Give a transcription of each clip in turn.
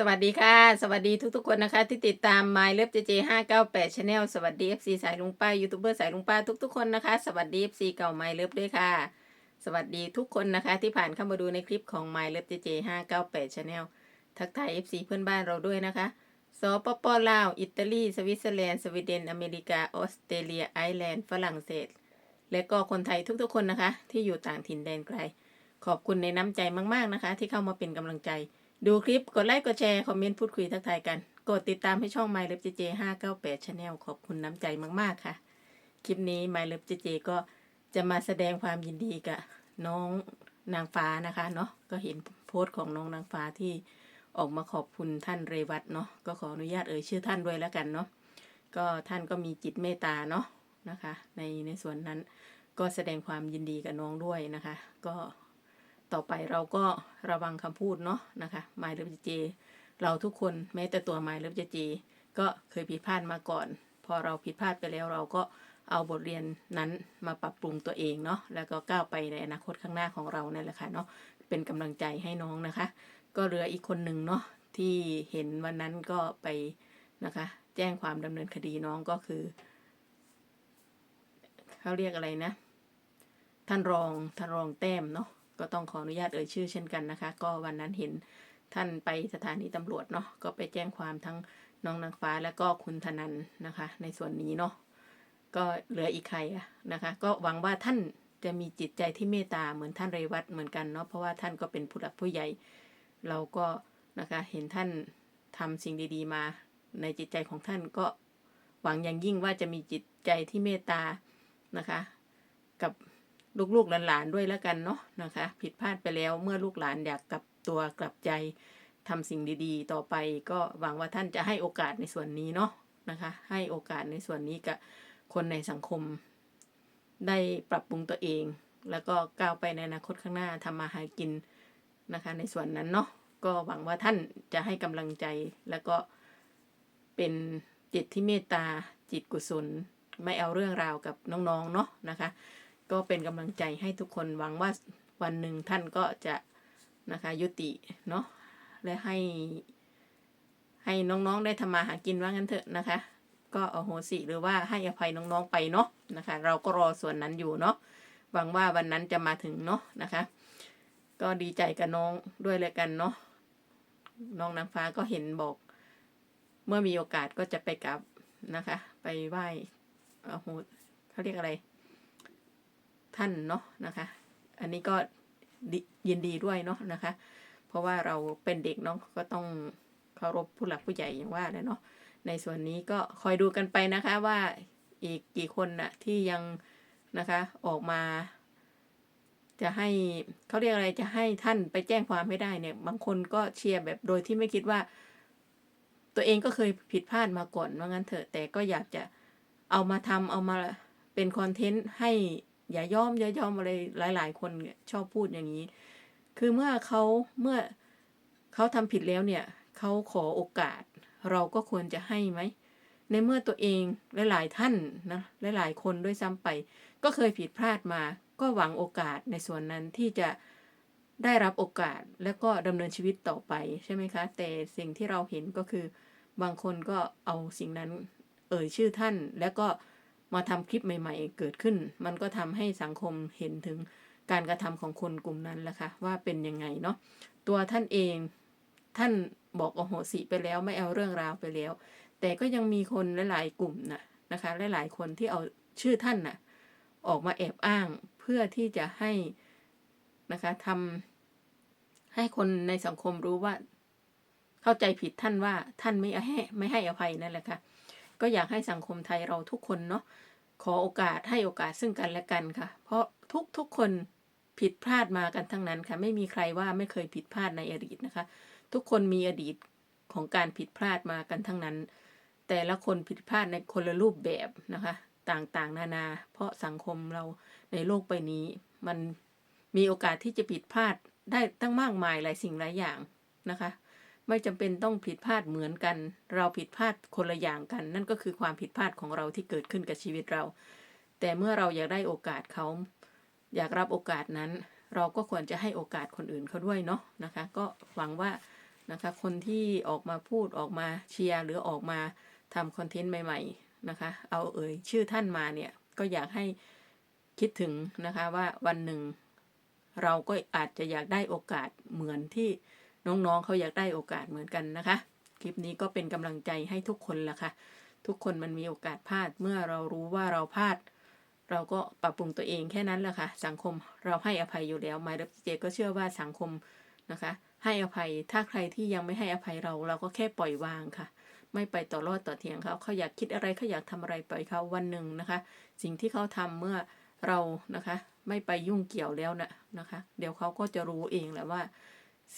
สวัสดีค่ะ สวัสดีทุกๆคนนะคะ ที่ติดตาม My l o v e JJ 598 Channel สวัสดี FC สายลุงป้ายูทูบเบอร์สายลุงป้าทุกๆคนนะคะ สวัสดี FC เก่า My l o v e ด้วยค่ะ สวัสดีทุกคนนะคะ ที่ผ่านเข้ามาดูในคลิปของ My l o v e JJ 598 Channel ทักทาย FC เพื่อนบ้านเราด้วยนะคะสปปลาว อิตาลี สวิตเซอร์แลนด์ สวีเดน อเมริกา ออสเตรเลีย ไอร์แลนด์ ฝรั่งเศส และก็คนไทยทุกๆคนนะคะ ที่อยู่ต่างถิ่นแดนไกล ขอบคุณในน้ำใจมากๆนะคะ ที่เข้ามาเป็นกำลังใจ ดูคลิปกดไลค์กดแชร์คอมเมนต์พูดคุยทักทายกัน กดติดตามให้ช่อง My Love JJ 598 Channel ขอบคุณน้ำใจมาก ๆ ค่ะ คลิปนี้ My Love JJ ก็จะมาแสดงความยินดีกับน้องนางฟ้านะคะเนาะก็เห็นโพสต์ของน้องนางฟ้าที่ออกมาขอบคุณท่านเรวัตเนาะก็ขออนุญาตเอ่ยชื่อท่านด้วยแล้วกันเนาะก็ท่านก็มีจิตเมตตาเนาะนะคะ ในในส่วนนั้นก็แสดงความยินดีกับน้องด้วยนะคะ ก็ ต่อไปเราก็ระวังคำพูดเนาะนะคะไมายเลิฟเจเราทุกคนแม้แต่ตัวไมายเลิฟเจก็เคยผิดพลาดมาก่อน พอเราผิดพลาดไปแล้วเราก็เอาบทเรียนนั้นมาปรับปรุงตัวเองเนาะแล้วก็ก้าวไปในอนาคตข้างหน้าของเราเนั่นแหละค่ะเนาะเป็นกำลังใจให้น้องนะคะ ก็เหลืออีกคนหนึ่งเนาะที่เห็นวันนั้นก็ไปนะคะ แจ้งความดำเนินคดีน้องก็คือเขาเรียกอะไรนะ ท่านรองท่านรองแต้มเนาะ ก็ต้องขออนุญาตเอ่ยชื่อเช่นกันนะคะ ก็วันนั้นเห็นท่านไปสถานีตำรวจเนาะก็ไปแจ้งความทั้งน้องนางฟ้าและก็คุณธนันนะคะ ในส่วนนี้เนาะก็เหลืออีกใครอะนะคะ ก็หวังว่าท่านจะมีจิตใจที่เมตตาเหมือนท่านเรวัตเหมือนกันเนาะเพราะว่าท่านก็เป็นผู้หลักผู้ใหญ่ เราก็นะคะเห็นท่านทำสิ่งดีๆมา ในจิตใจของท่านก็หวังอย่างยิ่งว่าจะมีจิตใจที่เมตตานะคะ กับ ลูกๆหลานๆด้วยแล้วกันเนาะนะคะ ผิดพลาดไปแล้วเมื่อลูกหลานอยากกลับตัวกลับใจทำสิ่งดีๆ ต่อไปก็หวังว่าท่านจะให้โอกาสในส่วนนี้เนาะนะคะ ให้โอกาสในส่วนนี้กับคนในสังคม ได้ปรับปรุงตัวเอง แล้วก็ก้าวไปในอนาคตข้างหน้าทำมาหากินนะคะ ในส่วนนั้นเนาะก็หวังว่าท่านจะให้กำลังใจแล้วก็เป็นจิตที่เมตตาจิตกุศล ไม่เอาเรื่องราวกับน้องๆเนาะนะคะ ก็เป็นกำลังใจให้ทุกคนหวังว่าวันหนึ่งท่านก็จะนะคะยุติเนาะและให้ ให้น้องๆได้ทำมาหากินว่างั้นเถอะนะคะ ก็อโหสิหรือว่าให้อภัยน้องๆไปเนาะนะคะ เราก็รอส่วนนั้นอยู่เนาะหวังว่าวันนั้นจะมาถึงเนาะนะคะ ก็ดีใจกับน้องด้วยเลยกันเนาะน้องนางฟ้าก็เห็นบอก เมื่อมีโอกาสก็จะไปกราบนะคะ ไปไหว้อโหเขาเรียกอะไร ท่านเนาะนะคะ อันนี้ก็ยินดีด้วยเนาะนะคะ เพราะว่าเราเป็นเด็กเนาะก็ต้องเคารพผู้หลักผู้ใหญ่อย่างว่าเลยเนาะในส่วนนี้ก็คอยดูกันไปนะคะว่าอีกกี่คนน่ะที่ยังนะคะออกมา จะให้เขาเรียกอะไรจะให้ท่านไปแจ้งความไม่ได้เนี่ย บางคนก็เชียร์แบบโดยที่ไม่คิดว่า ตัวเองก็เคยผิดพลาดมาก่อนว่างั้นเถอะแต่ก็อยากจะเอามาทำเอามาเป็นคอนเทนต์ให้ อย่ายอมอย่ายอมอะไรหลาย ๆ คนเนี่ยชอบพูดอย่างนี้ คือเมื่อเขาเมื่อเขาทำผิดแล้วเนี่ยเขาขอโอกาส เราก็ควรจะให้ไหมในเมื่อตัวเองหลาย ๆ ท่านนะหลาย ๆ คนด้วยซ้ำไป ก็เคยผิดพลาดมา ก็หวังโอกาสในส่วนนั้นที่จะได้รับโอกาสแล้วก็ดำเนินชีวิตต่อไปใช่ไหมคะ แต่สิ่งที่เราเห็นก็คือบางคนก็เอาสิ่งนั้นเอ่ยชื่อท่านแล้วก็ มาทำคลิปใหม่ ๆ เกิดขึ้น มันก็ทำให้สังคมเห็นถึงการกระทำของคนกลุ่มนั้นแหละค่ะว่าเป็นยังไงเนาะตัวท่านเองท่านบอกโอโหสิไปแล้วไม่เอาเรื่องราวไปแล้ว แต่ก็ยังมีคนหลายๆกลุ่มนะนะคะหลายๆคนที่เอาชื่อท่านน่ะออกมาแอบอ้างเพื่อที่จะให้นะคะทำให้คนในสังคมรู้ว่า เข้าใจผิดท่านว่าท่านไม่ให้ไม่ให้อภัยนั่นแหละค่ะ ก็อยากให้สังคมไทยเราทุกคนเนาะขอโอกาสให้โอกาสซึ่งกันและกันค่ะ เพราะทุกทุกคนผิดพลาดมากันทั้งนั้นค่ะ ไม่มีใครว่าไม่เคยผิดพลาดในอดีตนะคะ ทุกคนมีอดีตของการผิดพลาดมากันทั้งนั้น แต่ละคนผิดพลาดในคนละรูปแบบนะคะ ต่างๆ นานา เพราะสังคมเราในโลกใบนี้ มันมีโอกาสที่จะผิดพลาดได้ตั้งมากมายหลายสิ่งหลายอย่างนะคะ ไม่จำเป็นต้องผิดพลาดเหมือนกัน เราผิดพลาดคนละอย่างกัน นั่นก็คือความผิดพลาดของเราที่เกิดขึ้นกับชีวิตเรา แต่เมื่อเราอยากได้โอกาสเขา อยากรับโอกาสนั้น เราก็ควรจะให้โอกาสคนอื่นเขาด้วยเนาะนะคะ ก็หวังว่านะคะคนที่ออกมาพูดออกมาเชียร์หรือออกมาทำคอนเทนต์ใหม่ๆนะคะ เอาเอ่ยชื่อท่านมาเนี่ยก็อยากให้คิดถึงนะคะว่าวันหนึ่ง เราก็อาจจะอยากได้โอกาสเหมือนที่ น้องๆเขาอยากได้โอกาสเหมือนกันนะคะ คลิปนี้ก็เป็นกำลังใจให้ทุกคนละค่ะ ทุกคนมันมีโอกาสพลาดเมื่อเรารู้ว่าเราพลาด เราก็ปรับปรุงตัวเองแค่นั้นแหละค่ะ สังคมเราให้อภัยอยู่แล้วไมล์เจก็เชื่อว่าสังคมนะคะ ให้อภัยถ้าใครที่ยังไม่ให้อภัยเราเราก็แค่ปล่อยวางค่ะไม่ไปต่อรอดต่อเถียงเขาเขาอยากคิดอะไรเขาอยากทำอะไรปล่อยเขาวันหนึ่งนะคะ สิ่งที่เขาทำเมื่อเรานะคะ ไม่ไปยุ่งเกี่ยวแล้วนะนะคะ เดี๋ยวเขาก็จะรู้เองแหละว่า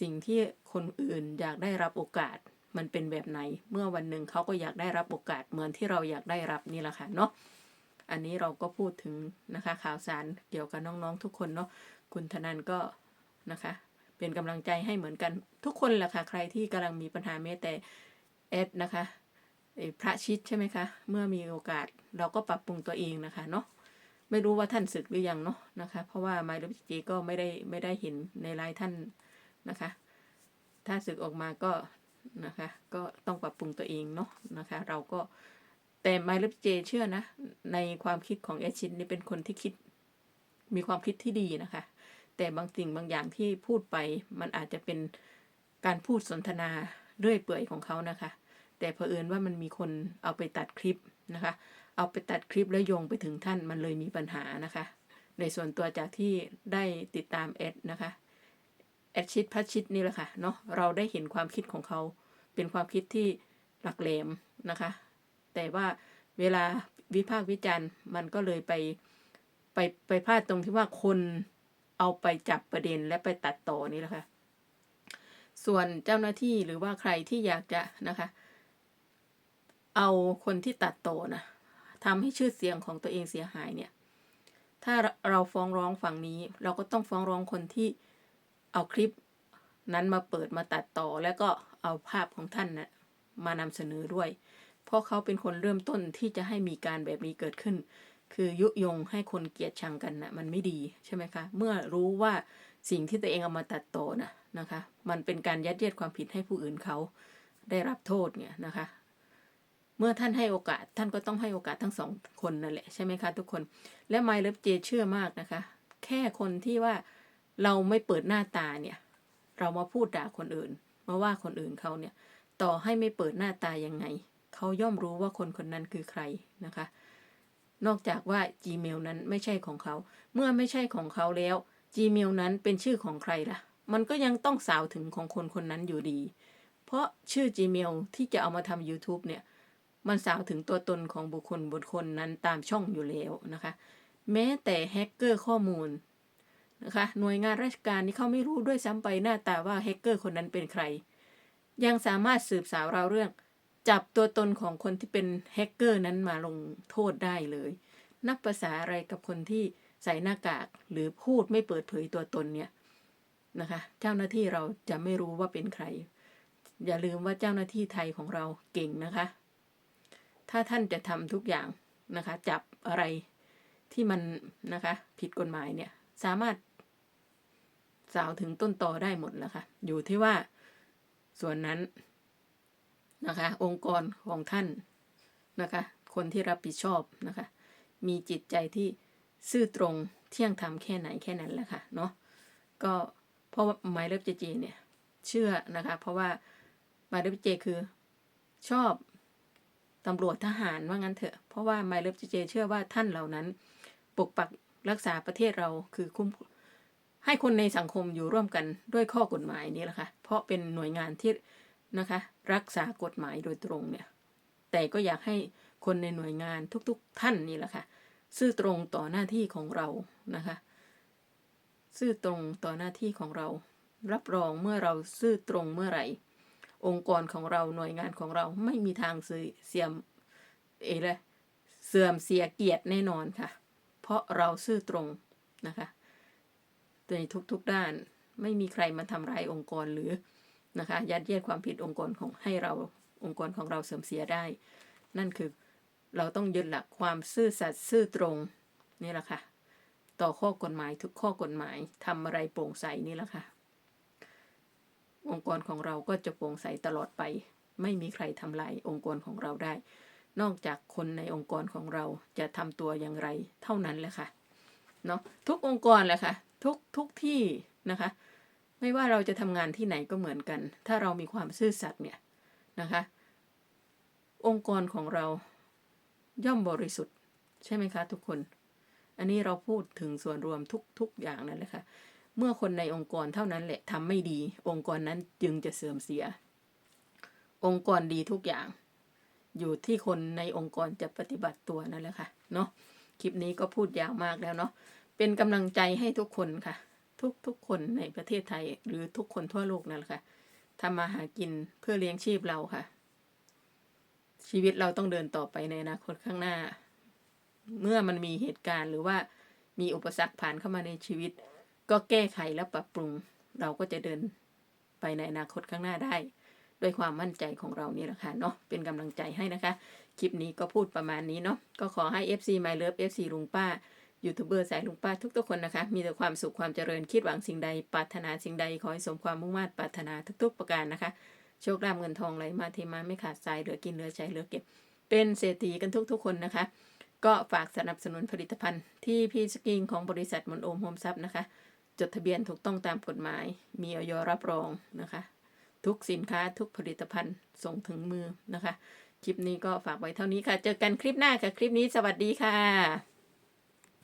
สิ่งที่คนอื่นอยากได้รับโอกาสมันเป็นแบบไหน เมื่อวันหนึ่งเขาก็อยากได้รับโอกาสเหมือนที่เราอยากได้รับนี่แหละค่ะเนาะอันนี้เราก็พูดถึงนะคะข่าวสารเกี่ยวกับน้องๆทุกคนเนาะคุณธนันก็นะคะ เป็นกำลังใจให้เหมือนกันทุกคนแหละค่ะใครที่กำลังมีปัญหาแม้แต่เอดนะคะพระชิดใช่ไหมคะ เมื่อมีโอกาสเราก็ปรับปรุงตัวเองนะคะเนาะไม่รู้ว่าท่านศึกหรือยังเนาะนะคะ เพราะว่าไมล์จีก็ไม่ได้ไม่ได้เห็นในไลน์ท่าน นะคะ ถ้าศึกออกมาก็นะคะ ก็ต้องปรับปรุงตัวเองเนาะนะคะ เราก็แต่ไมล์เจเชื่อนะ ในความคิดของเอชินนี่เป็นคนที่คิดมีความคิดที่ดีนะคะ แต่บางสิ่งบางอย่างที่พูดไปมันอาจจะเป็นการพูดสนทนาเรื่อยเปื่อยของเขานะคะ แต่เผอิญว่ามันมีคนเอาไปตัดคลิปนะคะ เอาไปตัดคลิปแล้วโยงไปถึงท่านมันเลยมีปัญหานะคะ ในส่วนตัวจากที่ได้ติดตามเอดนะคะ แอดชิดพัดชิดนี่แหละค่ะเนาะเราได้เห็นความคิดของเขา เป็นความคิดที่หลักแหลมนะคะ แต่ว่าเวลาวิพากษ์วิจารณ์มันก็เลยไปไปไปพลาดตรงที่ว่าคนเอาไปจับประเด็นและไปตัดต่อนี่แหละค่ะส่วนเจ้าหน้าที่หรือว่าใครที่อยากจะนะคะ เอาคนที่ตัดต่อนะทำให้ชื่อเสียงของตัวเองเสียหายเนี่ย ถ้าเราฟ้องร้องฝั่งนี้ เราก็ต้องฟ้องร้องคนที่ เอาคลิปนั้นมาเปิดมาตัดต่อ แล้วก็เอาภาพของท่านนะ่ะมานำเสนอด้วย เพราะเขาเป็นคนเริ่มต้นที่จะให้มีการแบบนี้เกิดขึ้น คือยุยงให้คนเกลียดชังกันนะมันไม่ดีใช่ไหมคะ เมื่อรู้ว่าสิ่งที่ตัวเองเอามาตัดต่อนะนะคะ มันเป็นการยัดเยียดความผิดให้ผู้อื่นเขาได้รับโทษเนี่ยนะคะ เมื่อท่านให้โอกาสท่านก็ต้องให้โอกาสทั้งสองคนนั่นแหละใช่ไหมคะทุกคน และไมล์เลฟเจเชื่อมากนะคะ แค่คนที่ว่า เราไม่เปิดหน้าตาเนี่ย เรามาพูดด่าคนอื่น มาว่าคนอื่นเขาเนี่ย ต่อให้ไม่เปิดหน้าตายังไง เขาย่อมรู้ว่าคนคนนั้นคือใครนะคะ นอกจากว่า Gmail นั้นไม่ใช่ของเขา เมื่อไม่ใช่ของเขาแล้ว Gmail นั้นเป็นชื่อของใครล่ะ มันก็ยังต้องสาวถึงของคนคนนั้นอยู่ดี เพราะชื่อ Gmail ที่จะเอามาทำ YouTube เนี่ย มันสาวถึงตัวตนของบุคคลบุคคลนั้นตามช่องอยู่แล้วนะคะ แม้แต่แฮกเกอร์ข้อมูล นะคะหน่วยงานราชการนี่เขาไม่รู้ด้วยซ้ำไปหน้าตาว่าแฮกเกอร์คนนั้นเป็นใคร ยังสามารถสืบสาวเราวเรื่อง จับตัวตนของคนที่เป็นแฮกเกอร์นั้นมาลงโทษได้เลย นับภาษาอะไรกับคนที่ใส่หน้ากากหรือพูดไม่เปิดเผยตัวตนเนี่ยนะคะเจ้าหน้าที่เราจะไม่รู้ว่าเป็นใคร อย่าลืมว่าเจ้าหน้าที่ไทยของเราเก่งนะคะ ถ้าท่านจะทำทุกอย่างนะคะ จับอะไรที่มันนะคะ ผิดกฎหมายเนี่ย สามารถ สาวถึงต้นตอได้หมดแล้วค่ะ อยู่ที่ว่าส่วนนั้นนะคะ องค์กรของท่านนะคะ คนที่รับผิดชอบนะคะ มีจิตใจที่ซื่อตรงเที่ยงธรรมแค่ไหนแค่นั้นแหละค่ะเนาะก็เพราะว่าไมเลิฟเจเจเนี่ยเชื่อนะคะ เพราะว่าไมเลิฟเจคือชอบตำรวจทหารว่างั้นเถอะ เพราะว่าไมเลิฟเจเจเชื่อว่าท่านเหล่านั้น ปกปักรักษาประเทศเราคือคุ้ม ให้คนในสังคมอยู่ร่วมกันด้วยข้อกฎหมายนี้แหละค่ะ เพราะเป็นหน่วยงานที่นะคะ รักษากฎหมายโดยตรงเนี่ย แต่ก็อยากให้คนในหน่วยงานทุก ๆ ท่านนี่แหละค่ะ ซื่อตรงต่อหน้าที่ของเรานะคะ ซื่อตรงต่อหน้าที่ของเรา รับรองเมื่อเราซื่อตรงเมื่อไหร่ องค์กรของเราหน่วยงานของเราไม่มีทางเสื่อมเอเลยเสื่อมเสียเกียรติแน่นอนค่ะ เพราะเราซื่อตรงนะคะ ในทุกๆด้าน ไม่มีใครมาทำร้ายองค์กรหรือนะคะยัดเยียดความผิดองค์กรของให้เราองค์กรของเราเสื่อมเสียได้ นั่นคือเราต้องยึดหลักความซื่อสัตย์ซื่อตรงนี่แหละค่ะ ต่อข้อกฎหมายทุกข้อกฎหมายทำอะไรโปร่งใสนี่แหละค่ะ องค์กรของเราก็จะโปร่งใสตลอดไป ไม่มีใครทำลายองค์กรของเราได้ นอกจากคนในองค์กรของเราจะทำตัวอย่างไร เท่านั้นแหละค่ะเนาะทุกองค์กรแหละค่ะ ทุกทุกที่นะคะ ไม่ว่าเราจะทำงานที่ไหนก็เหมือนกัน ถ้าเรามีความซื่อสัตย์เนี่ยนะคะ องค์กรของเราย่อมบริสุทธิ์ ใช่ไหมคะทุกคน อันนี้เราพูดถึงส่วนรวมทุกทุกอย่างนั่นแหละค่ะเมื่อคนในองค์กรเท่านั้นแหละทำไม่ดี องค์กรนั้นจึงจะเสื่อมเสีย องค์กรดีทุกอย่าง อยู่ที่คนในองค์กรจะปฏิบัติตัวนั่นแหละค่ะเนาะคลิปนี้ก็พูดยาวมากแล้วเนาะ เป็นกำลังใจให้ทุกคนค่ะ ทุกทุกคนในประเทศไทย หรือทุกคนทั่วโลกนั่นแหละค่ะทำมาหากินเพื่อเลี้ยงชีพเราค่ะ ชีวิตเราต้องเดินต่อไปในอนาคตข้างหน้า เมื่อมันมีเหตุการณ์หรือว่ามีอุปสรรคผ่านเข้ามาในชีวิต ก็แก้ไขและปรับปรุง เราก็จะเดินไปในอนาคตข้างหน้าได้ ด้วยความมั่นใจของเรานี่แหละค่ะเนาะเป็นกำลังใจให้นะคะ คลิปนี้ก็พูดประมาณนี้เนาะก็ขอให้ FC My Love FC ลุงป้า ยูทูบเบอร์สายลุงป้าทุกๆคนนะคะ มีแต่ความสุขความเจริญคิดหวังสิ่งใดปรารถนาสิ่งใดขอให้สมความมุ่งมั่นปรารถนาทุก ๆ ประการนะคะ โชคลาภเงินทองไหลมาเทมาไม่ขาดสายเหลือกินเหลือใช้เหลือเก็บ เป็นเศรษฐีกันทุกๆ คนนะคะ ก็ฝากสนับสนุนผลิตภัณฑ์ที่พีสกิงของบริษัทมนโอมโฮมซับนะคะ จดทะเบียนถูกต้องตามกฎหมาย มีออยรับรองนะคะ ทุกสินค้าทุกผลิตภัณฑ์ส่งถึงมือนะคะ คลิปนี้ก็ฝากไว้เท่านี้ค่ะ เจอกันคลิปหน้าค่ะ คลิปนี้สวัสดีค่ะ